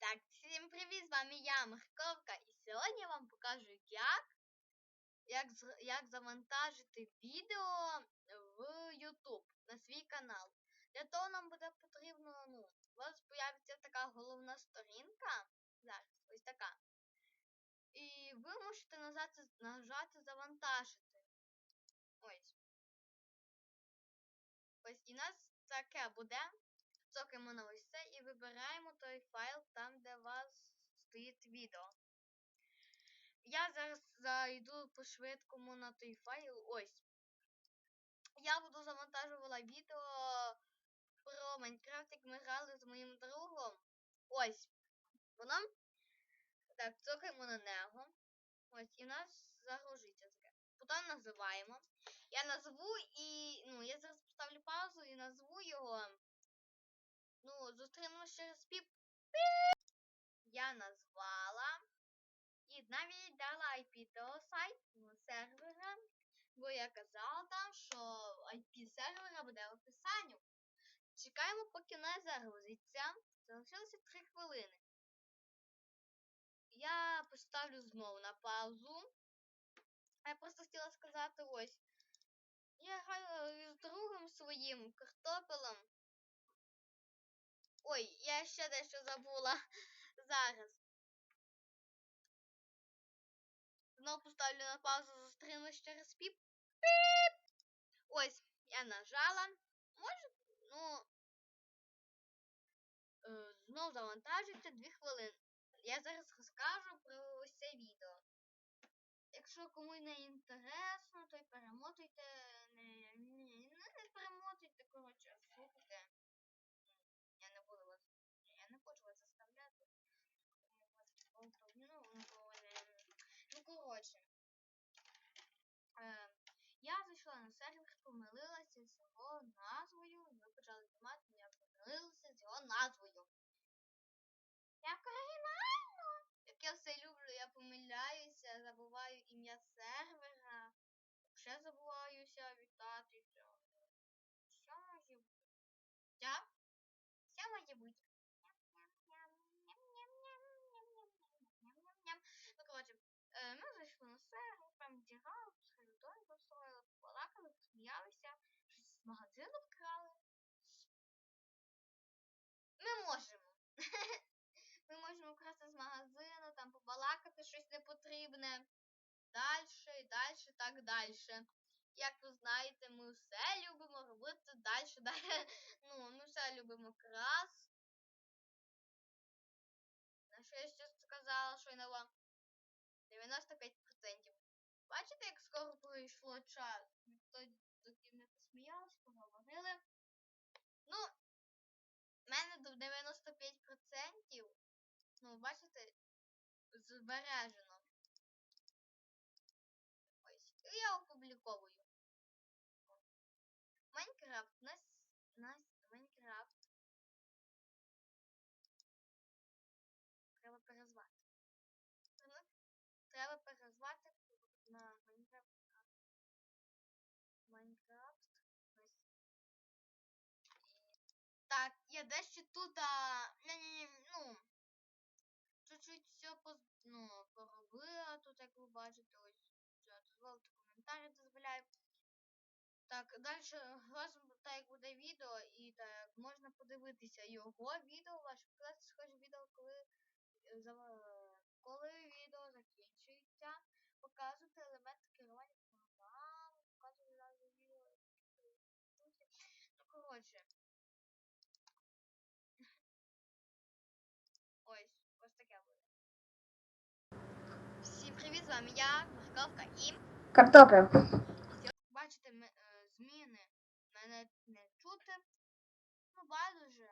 Так, всім привіт, з вами я, Морковка, і сьогодні я вам покажу, як, як, як завантажити відео в YouTube на свій канал. Для того нам буде потрібно, ну, у вас появиться така головна сторінка, зараз, ось така. І ви можете нажати, нажати завантажити. Ось. Ось, і нас таке буде. Цокаємо на ось це і вибираємо той файл там, де у вас стоїть відео. Я зараз зайду по-швидкому на той файл. Ось. Я буду завантажувала відео про Майнкрафт, як ми грали з моїм другом. Ось. Воно. Так, цокаємо на нього. Ось, і в нас загружиться таке. Потім називаємо. Я назву і. Ну, я зараз поставлю паузу і назву його. Ну, зустрінемось через піп. Я назвала. І навіть дала IP того сайту сервера. Бо я казала там, що IP сервера буде в описанні. Чекаємо, поки не загрузиться. Залишилося 3 хвилини. Я поставлю знову на паузу. Я просто хотіла сказати ось. Я граю з другом своїм картопелем. Ой, я ще дещо забула зараз. Знову поставлю на паузу, зустрінусь через піп. Піп! Ось, я нажала. Може, ну. Е, знов завантажується 2 хвилини. Я зараз розкажу про ось відео. Якщо комусь не інтересно, то й перемотуйте. Не, не, не перемотуйте, коротше, слухайте. Я не буду вас. Я не хочу вас заставляти. Ну, ну, ну коротше. Е, сервер, помилилася з його назвою. Ми почали знімати, я помилилася з його назвою. Як оригінально! Як я все люблю, я помиляюся, забуваю ім'я сервера. Ще забуваюся вітатися. Що може бути? Я? Що може бути? Ми можемо вкрасти з магазину, там побалакати щось непотрібне. Дальше і дальше, так дальше. Як ви знаєте, ми все любимо робити далі, далі. Ну, ми все любимо крас. На що я ще сказала, що й на вам 95%. Бачите, як скоро пройшло час? Ніхто доки не посміялась, поговорили. Ну, в мене до 95%. Ну, бачите, збережено. Ось. І я опубліковую. Майнкрафт. Нас, нас, Майнкрафт. Треба перезвати. Треба перезвати я дещо тут, а... ну, чуть-чуть все поз... ну, поробила тут, як ви бачите, ось, все, дозволити коментарі дозволяю. Так, далі разом так як буде відео, і так можна подивитися його відео, ваше клас схоже відео, коли е, коли відео закінчується, показувати елементи керування програми, показувати назви відео. Ну, коротше. Ось, ось таке буде. Всім привіт, з вами я, Морковка і Картопля. Як Бачите, ми- е, зміни мене не чути. Ну, байдуже.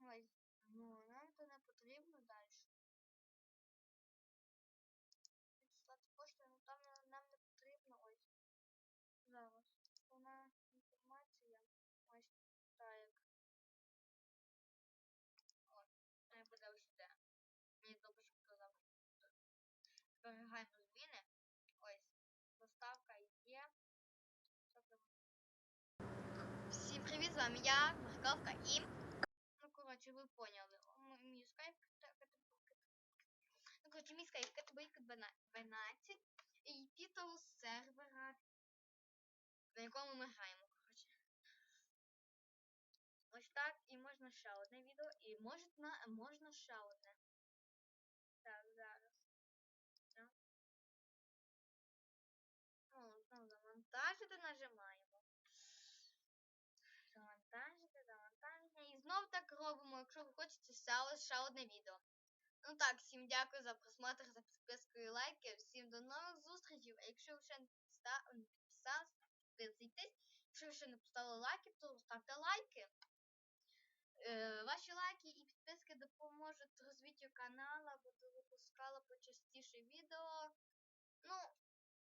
Ось, ну, нам це не потрібно далі. вами я, Московка и... Ну, короче, вы поняли. Мій скайп Ну, короче, мій скайп катабейка 12 і титул сервера, на якому ми граємо, короче. Ось так, і можна ще одне відео, і можна, можна ще одне. І робимо, якщо ви хочете ще одне відео. Ну так, всім дякую за просмотр, за підписку і лайки. Всім до нових зустрічей. А якщо ви ще не підписались, підписуйтесь. Якщо ви ще не поставили лайки, то ставте лайки. Е, ваші лайки і підписки допоможуть розвиттю каналу, буду випускала почастіше відео. Ну,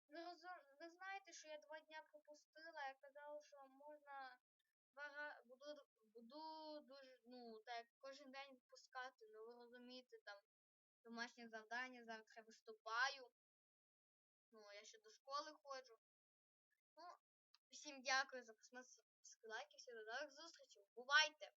ви, розум... ви знаєте, що я два дня пропустила, я казала, що можна два буду, буду дуже, кожен день відпускати, ну ви розумієте, там домашнє завдання, завтра виступаю. Ну, я ще до школи ходжу. Ну, всім дякую за просмотр, лайки, всім до нових зустрічей. Бувайте!